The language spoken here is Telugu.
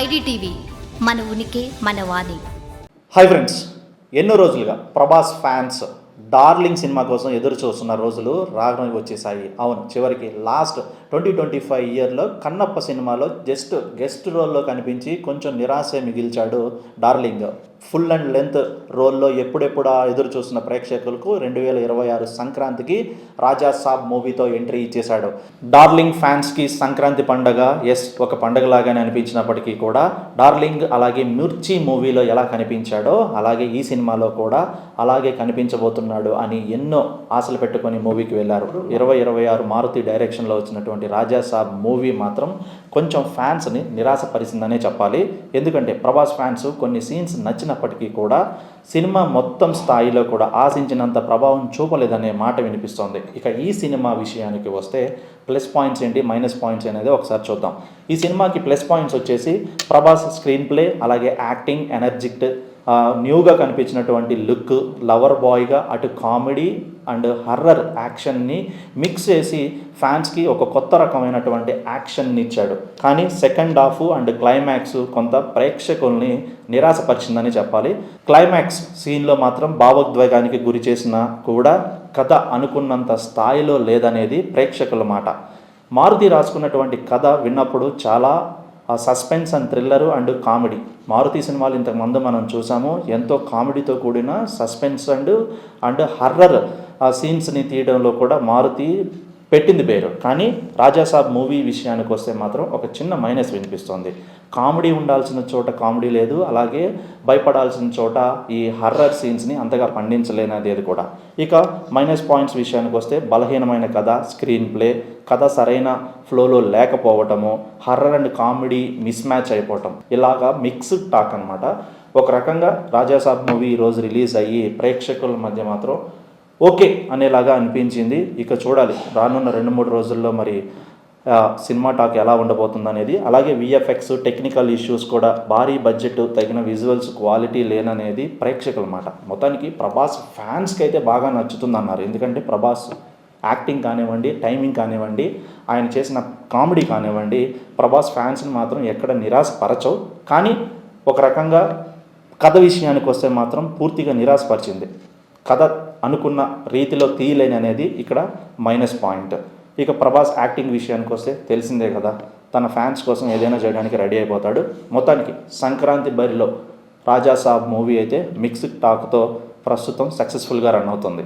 ఐడిటీవీ మన ఉనికి మన వాణి. హాయ్ ఫ్రెండ్స్ ఎన్నో రోజులుగా ప్రభాస్ ఫ్యాన్స్ డార్లింగ్ సినిమా కోసం ఎదురు చూస్తున్న రోజులు రాగడం వచ్చేసాయి. అవును చివరికి లాస్ట్ ట్వంటీ ట్వంటీ ఫైవ్ ఇయర్లో కన్నప్ప సినిమాలో జస్ట్ గెస్ట్ రోల్లో కనిపించి కొంచెం నిరాశ మిగిల్చాడు డార్లింగ్. ఫుల్ అండ్ లెంత్ రోల్లో ఎప్పుడెప్పుడా ఎదురు చూస్తున్న ప్రేక్షకులకు రెండు వేల ఇరవై ఆరు సంక్రాంతికి రాజా సాబ్ మూవీతో ఎంట్రీ ఇచ్చేశాడు. డార్లింగ్ ఫ్యాన్స్కి సంక్రాంతి పండగ ఎస్ ఒక పండగలాగానే అనిపించినప్పటికీ కూడా డార్లింగ్ అలాగే మిర్చి మూవీలో ఎలా కనిపించాడో అలాగే ఈ సినిమాలో కూడా అలాగే కనిపించబోతున్నాడు అని ఎన్నో ఆశలు పెట్టుకొని మూవీకి వెళ్ళారు. ఇరవై ఇరవై ఆరు మారుతి డైరెక్షన్లో వచ్చినటువంటి రాజా సాబ్ మూవీ మాత్రం కొంచెం ఫ్యాన్స్ని నిరాశపరిచిందనే చెప్పాలి. ఎందుకంటే ప్రభాస్ ఫ్యాన్స్ కొన్ని సీన్స్ నచ్చిన నచ్చినప్పటికీ కూడా సినిమా మొత్తం స్థాయిలో కూడా ఆశించినంత ప్రభావం చూపలేదనే మాట వినిపిస్తోంది. ఇక ఈ సినిమా విషయానికి వస్తే ప్లస్ పాయింట్స్ ఏంటి? మైనస్ పాయింట్స్ అనేది ఒకసారి చూద్దాం. ఈ సినిమాకి ప్లస్ పాయింట్స్ వచ్చేసి ప్రభాస్ స్క్రీన్ ప్లే అలాగే యాక్టింగ్ ఎనర్జిక్ట్ న్యూగా కనిపించినటువంటి లుక్ లవర్ బాయ్గా అటు కామెడీ అండ్ హర్రర్ యాక్షన్ని మిక్స్ చేసి ఫ్యాన్స్కి ఒక కొత్త రకమైనటువంటి యాక్షన్ని ఇచ్చాడు. కానీ సెకండ్ హాఫ్ అండ్ క్లైమాక్స్ కొంత ప్రేక్షకుల్ని నిరాశపరిచిందని చెప్పాలి. క్లైమాక్స్ సీన్లో మాత్రం భావోద్వేగానికి గురి చేసినా కూడా కథ అనుకున్నంత స్థాయిలో లేదనేది ప్రేక్షకుల మాట. మారుతి రాసుకున్నటువంటి కథ విన్నప్పుడు చాలా ఆ suspense and thriller and comedy. Maruthi సినిమాలు ఇంతకుముందు మనం చూసాము. ఎంతో కామెడీతో కూడిన సస్పెన్స్ అండ్ అండ్ హర్రర్ ఆ సీన్స్ని తీయడంలో కూడా మారుతి పెట్టింది పేరు. కానీ రాజాసాబ్ మూవీ విషయానికి వస్తే మాత్రం ఒక చిన్న మైనస్ వినిపిస్తుంది. కామెడీ ఉండాల్సిన చోట కామెడీ లేదు అలాగే భయపడాల్సిన చోట ఈ హర్రర్ సీన్స్ని అంతగా పండించలేనది కూడా. ఇక మైనస్ పాయింట్స్ విషయానికి వస్తే బలహీనమైన కథ స్క్రీన్ ప్లే కథ సరైన ఫ్లోలో లేకపోవటము horror and comedy mismatch అయిపోవటం. ఇలాగా మిక్స్డ్ టాక్ అనమాట ఒక రకంగా రాజాసాబ్ మూవీ ఈరోజు రిలీజ్ అయ్యి ప్రేక్షకుల మధ్య మాత్రం ఓకే అనేలాగా అనిపించింది. ఇక చూడాలి రానున్న రెండు మూడు రోజుల్లో మరి సినిమా టాక్ ఎలా ఉండబోతుంది అనేది అలాగే విఎఫ్ఎక్స్ టెక్నికల్ ఇష్యూస్ కూడా భారీ బడ్జెట్ తగిన విజువల్స్ క్వాలిటీ లేననేది ప్రేక్షకుల మాట. మొత్తానికి ప్రభాస్ ఫ్యాన్స్కి అయితే బాగా నచ్చుతుంది అన్నారు ఎందుకంటే ప్రభాస్ యాక్టింగ్ కానివ్వండి టైమింగ్ కానివ్వండి ఆయన చేసిన కామెడీ కానివ్వండి ప్రభాస్ ఫ్యాన్స్ని మాత్రం ఎక్కడ నిరాశపరచవు. కానీ ఒక రకంగా కథ విషయానికి వస్తే మాత్రం పూర్తిగా నిరాశపరిచింది. కథ అనుకున్న రీతిలో తీయలేని అనేది ఇక్కడ మైనస్ పాయింట్. ఇక ప్రభాస్ యాక్టింగ్ విషయానికి వస్తే తెలిసిందే కదా తన ఫ్యాన్స్ కోసం ఏదైనా చేయడానికి రెడీ అయిపోతాడు. మొత్తానికి సంక్రాంతి బరిలో రాజా సాబ్ మూవీ అయితే మిక్స్డ్ టాక్తో ప్రస్తుతం సక్సెస్ఫుల్గా రన్ అవుతుంది.